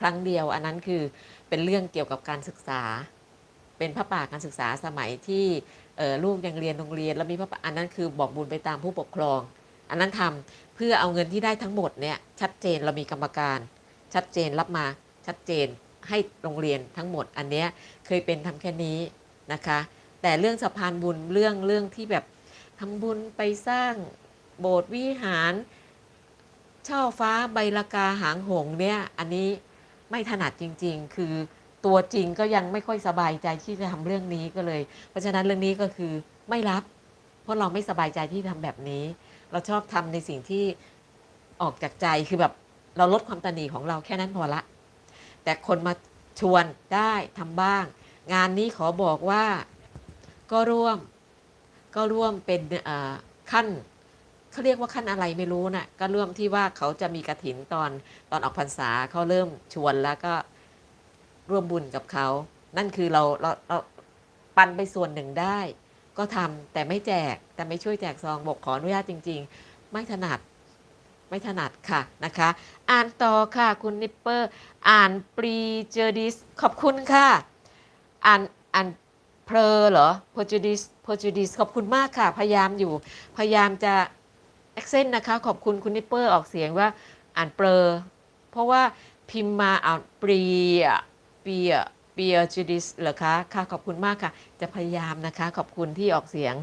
ครั้งเดียว อันนั้นคือเป็นเรื่องเกี่ยวกับการศึกษา เป็นพระป่าการศึกษาสมัยที่ลูกยังเรียนโรงเรียน แล้วมีพระป่าอันนั้นคือบอกบุญไปตามผู้ปกครอง อันนั้นทำเพื่อเอาเงินที่ได้ทั้งหมดเนี่ยชัดเจนเรามีกรรมการ ชัดเจนรับมาชัดเจนให้โรงเรียนทั้งหมดอันเนี้ยเคยเป็นทำแค่นี้นะคะ แต่เรื่องสะพานบุญเรื่องเรื่องที่แบบทำบุญไปสร้างโบสถ์วิหาร ช่อฟ้าใบละกาหางหงเนี่ยอันนี้ ไม่ถนัดจริง ๆ คือตัวจริงก็ยังไม่ค่อยสบายใจที่จะทำเรื่องนี้ก็เลย เพราะฉะนั้นเรื่องนี้ก็คือไม่รับ เพราะเราไม่สบายใจที่ทำแบบนี้ เราชอบทำในสิ่งที่ออกจากใจคือแบบเราลดความตนีของเราแค่นั้นพอละ แต่คนมาชวนได้ทำบ้าง งานนี้ขอบอกว่าก็ร่วมก็ร่วมเป็นอ่อขั้น เขาเรียกว่าขั้นอะไรไม่รู้นะ่ะก็ร่วมที่ว่าเขาจะมีกระถินตอนตอนออกพรรษาเขาเริ่มชวนแล้วก็ร่วมบุญกับเขา นั่นคือเราเราเราปันไปส่วนหนึ่งได้ ก็ทำแต่ไม่แจกแต่ไม่ช่วยแจกซองบอกขออนุญาตจริง ๆ ไม่ถนัดไม่ถนัดค่ะนะคะ อ่านต่อค่ะคุณนิปเปอร์ อ่านปรีเจอดิสขอบคุณค่ะ อ่านอ่านเพลอเหรอ Portuguese Portuguese ขอบคุณมากค่ะ พยายามอยู่ พยายามจะ accent นะคะ ขอบคุณคุณนิปเปอร์ออกเสียงว่าอ่านเปลอเพราะว่าพิมพ์มาอ่านปรีอะเปียเปียจูดิสเหรอคะค่ะขอบคุณมากค่ะ จะพยายามนะคะ ขอบคุณที่ออกเสียง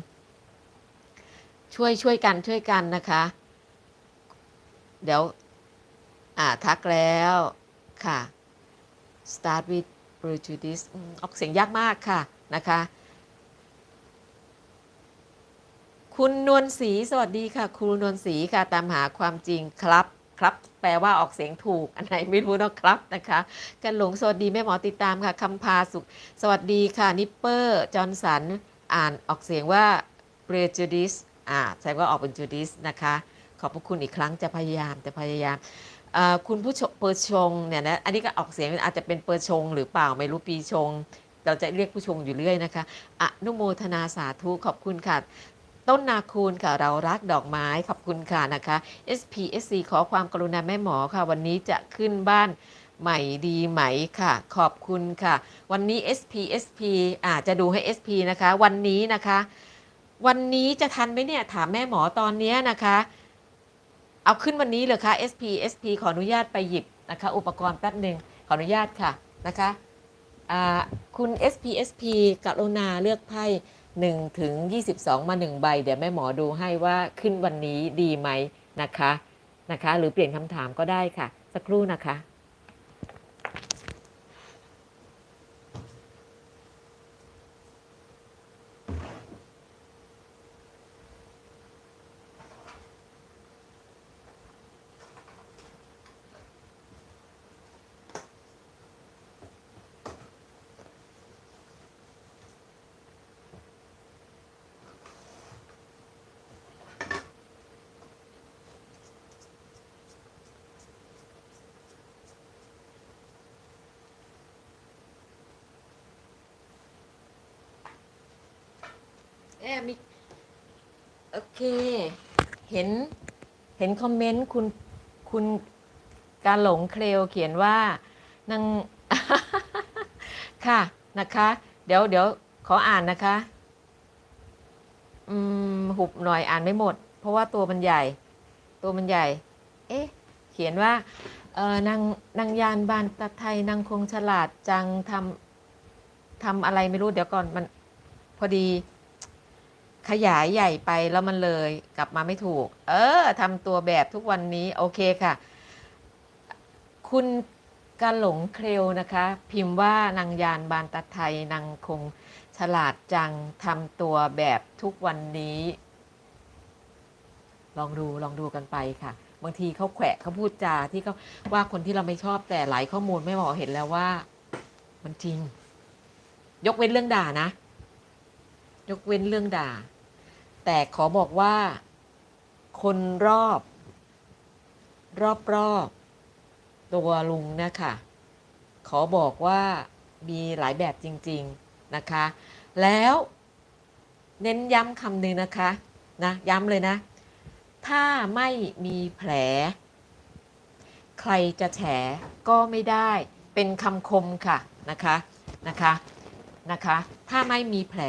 ช่วยช่วยกันช่วยกันนะคะ เดี๋ยว อ่าทักแล้วค่ะ start with prejudice ออกเสียงยากมากค่ะนะคะ คุณนวลศรีสวัสดีค่ะ ครูนวลศรีค่ะตามหาความจริงครับครับ แปลว่าออกเสียงถูก อันไหนไม่รู้นะครับนะคะกันหลงสวัสดีแม่หมอติดตามค่ะคำพาสุข สวัสดีค่ะนิปเปอร์จอห์นสันอ่านออกเสียงว่า prejudice อ่าแสดงว่าออกเป็น judice นะคะ ขอบพระคุณอีกครั้งจะพยายามจะพยายามคุณผู้ชมเปอร์ชงเนี่ยนะอันนี้ก็ออกเสียงอาจจะเป็นเปอร์ชง หรือเปล่าไม่รู้ปีชง เราจะเรียกผู้ชงอยู่เรื่อยนะคะอนุโมทนาสาธุขอบคุณค่ะ ต้นนาคูณค่ะเรารักดอกไม้ขอบคุณค่ะนะคะ SPSC ขอความกรุณาแม่หมอค่ะ วันนี้จะขึ้นบ้านใหม่ดีไหมค่ะ ขอบคุณค่ะ วันนี้ SPSP อาจจะดูให้ SP นะคะ วันนี้นะคะ วันนี้จะทันไหมเนี่ย ถามแม่หมอตอนนี้นะคะ เอาขึ้นวันนี้เลยคะ SP SP ขออนุญาตไปหยิบนะคะ อุปกรณ์แป๊บหนึ่งขออนุญาตค่ะนะคะคุณ SP SP กรุณาเลือกไพ่ 1ถึง22 มา 1 ใบ เดี๋ยวแม่หมอดูให้ว่าขึ้นวันนี้ดีไหมนะคะนะคะ หรือเปลี่ยนคำถามก็ได้ค่ะ สักครู่นะคะ อบมีโอเค เห็นเห็นคอมเมนต์คุณคุณการหลงเคลวเขียนว่านางค่ะนะคะ เดี๋ยวเดี๋ยวขออ่านนะคะ อืมหุบหน่อยอ่านไม่หมด เพราะว่าตัวมันใหญ่ ตัวมันใหญ่ เอ๊ะ เขียนว่าเออนางนางยานบานตะไทยนางคงฉลาดจังทำทำอะไรไม่รู้เดี๋ยวก่อนมันพอดี ขยายใหญ่ไปแล้วมันเลยกลับมาไม่ถูก เออทำตัวแบบทุกวันนี้โอเคค่ะ คุณกาหลงเคลวนะคะ พิมพ์ว่านางยานบานตะไทยนางคงฉลาดจังทำตัวแบบทุกวันนี้ ลองดูลองดูกันไปค่ะ บางทีเขาแขวะเขาพูดจาที่เขาว่าคนที่เราไม่ชอบแต่หลายข้อมูลไม่บอกเห็นแล้วว่า มันจริง ยกเว้นเรื่องด่านะ ยกเว้นเรื่องด่า แต่ขอบอกว่า คนรอบ รอบรอบตัวลุงนะคะขอบอกว่ามีหลายแบบจริง ๆ นะคะ แล้วเน้นย้ำคำหนึ่งนะคะนะย้ำเลยนะ ถ้าไม่มีแผล ใครจะแฉก็ไม่ได้เป็นคำคมค่ะนะคะนะคะนะคะ ถ้าไม่มีแผล